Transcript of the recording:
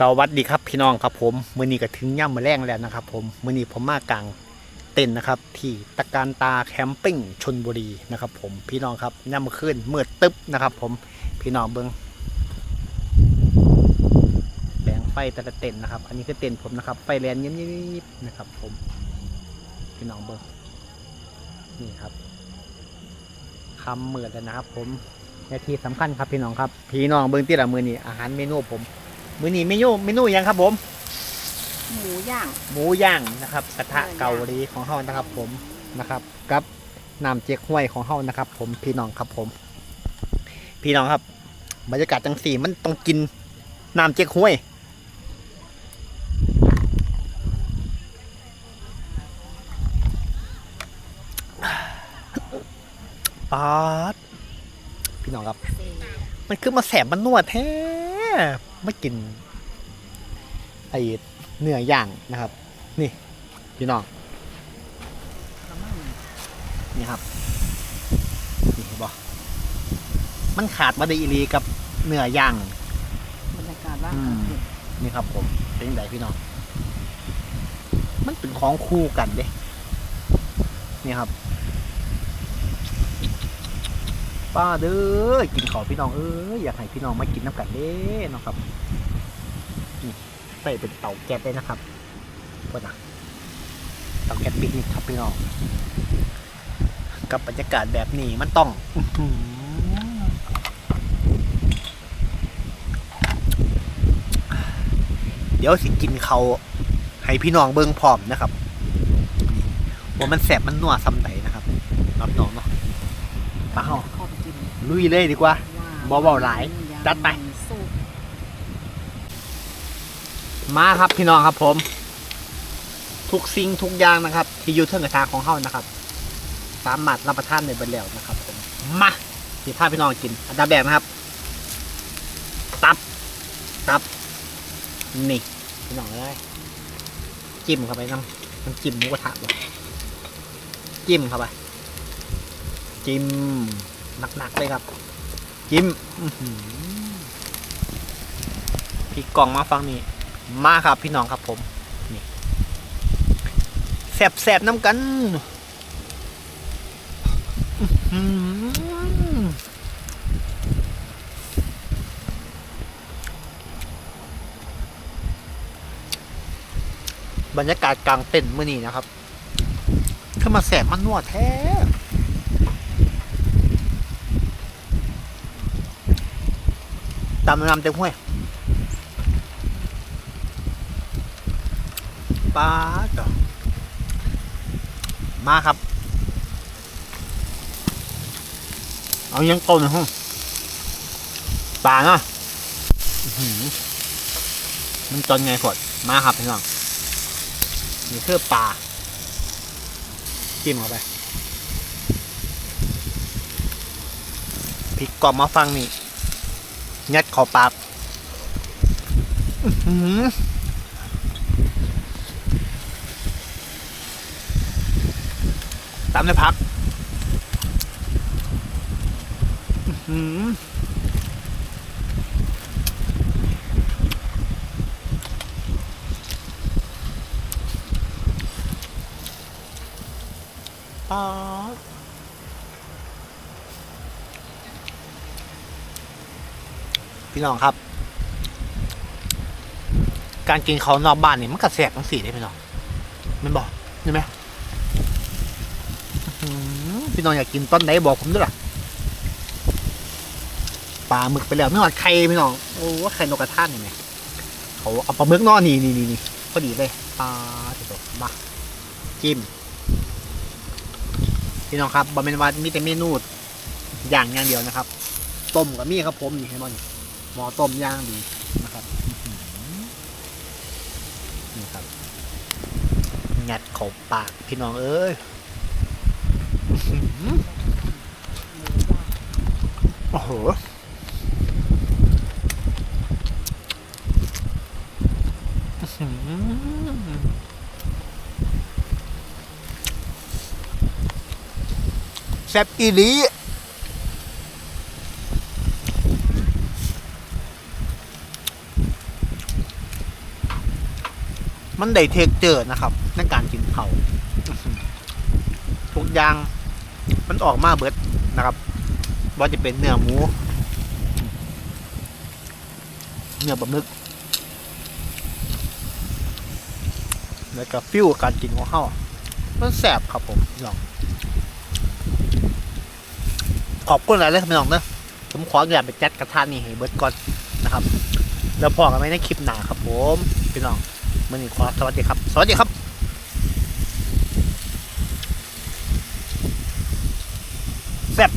สวัสดีครับพี่น้องครับผมมือนี้ก็ถึงย่ำมาแรงแล้วนะครับผมมือนี้ผมมากลางเต็นนะครับ ที่ตะการตาแคมปิ้งชนบุรีนะครับ ผมพี่น้องครับย่ำมาขึ้นเมืดตึ๊บนะครับ ผมพี่น้องเบิ้งแสงไฟแต่ละเต็นนะครับ อันนี้คือเต็นผมนะครับไฟแลนยิบๆนะครับ ผม พี่น้องเบิ้งนี่ครับคำเมืดแล้วนะครับ ผมและที่สำคัญครับพี่น้องครับ พี่น้องเบิ้งที่ละมือนี้อาหารเมนูผม มื้อนี้เมนูเมนูหยังครับผม หมูย่าง หมูย่างนะครับกระทะเกาหลีของเฮานะครับ ผมนะครับกับน้ำเจ๊กห้วยของเฮานะครับ ผมพี่น้องครับผม พี่น้องครับบรรยากาศจังสี่มันต้องกินน้ำเจ๊กห้วยปาดพี่น้องครับ มันคือมาแสบมันนวดแท้ ไม่กินไอเนื้อย่างนะครับ นี่พี่น้องนี่ครับนี่เห็นบ่มันขาดมาได้อีหลีกับเนื้อย่างบรรยากาศว่างอืมนี่ครับผมเป็นยังไงพี่น้องมันเป็นของคู่กันเด้นี่ครับ ป้าเด้อกินขอพี่น้องเอ้ยอยากให้พี่น้องมากินน้ำกันเด้นะครับนี่ใส่เป็นเตาแก๊สเลยนะครับพวกนะเตาแก๊สปิกนิกครับพี่น้อง กับบรรยากาศแบบนี้มันต้องเดี๋ยวสิกินเขาให้พี่น้องเบิ้งพร้อมนะครับว่ามันแสบมันนัวซ้ำไหนนะครับรับน้องเนาะปเฮาเข้า ลุยเลยดีกว่าบ่เว้าหลายจัดไปสู้มาครับพี่น้องครับผม ทุกสิ่งทุกอย่างนะครับ ที่อยู่เทิงกระทะของเฮานะครับ สามารถรับประทานได้เบิดแล้วนะครับผมมาสิพาพี่น้องกิน อันดับแรกนะครับ ตับ ตับ นี่พี่น้องเลยจิ้มเข้าไปน้ำมันจิ้มหมูกระทะว่ะจิ้มเข้าไป จิ้ม หนักๆเลยครับ จิ้มพริกกล่องมาฟังนี่มาครับพี่น้องครับผมนี่แสบแสบน้ำกันบรรยากาศกลางเต็นท์มื่อนี้นะครับขึ้นมาแสบมันนวดแท้ ตามน้ำเต็มห้วยป้าดอกมาครับ เอายังโตหน่อยฮะปลาเนาะมันจนไงพอดมาครับพี่น้องนี่คือปลาจิ้มเข้าไปพริกกรอบมาฟังนี่ งัดขอปากตามเลยพักป๊า พี่น้องครับ การกินเขาวนอกบ้านนี่มันกระแสกทั้งสี่ได้พี่น้องมันบอกใช่ไหมพี่น้องอยากกินต้นไหนบอกผมด้วยล่ะปลาหมึกไปแล้วไม่หอดไข่พี่น้องโอ้ว่าไข่นกกระทานี่ไงเขาเอาปลาหมึกนอนนี่นี่นี่พอดีเลยปลาที่ตกมาจิ้มพี่น้องครับบะเมนว่ามีแต่เมนูอย่างอย่างเดียวนะครับ ต้มกับมีครับผมนี่ให้มัน หมอต้มย่างดีนะครับนี่ครับ งัดขาปากพี่น้องเอ้ยโอ้โหแซ่บอีหลี มันได้เทคเจอร์นะครับ ในการกินเขาวอื้อหือทุกอย่างมันออกมาเบิดนะครับว่าจะเป็นเนื้อหมู เนื้อปลาหมึกแล้วก็ฟิวการกินของเขามันแสบครับผมพี่น้องขอบคุณหลายเลยครับพี่น้องนะผมขออย่าตไปจัดกระทานนี่ให้เบิร์ดก่อนนะครับ แล้วพอกันไหมในคลิปหน้าครับผม พี่น้อง มื่อนี้ขอสวัสดีครับ สวัสดีครับแซ่บ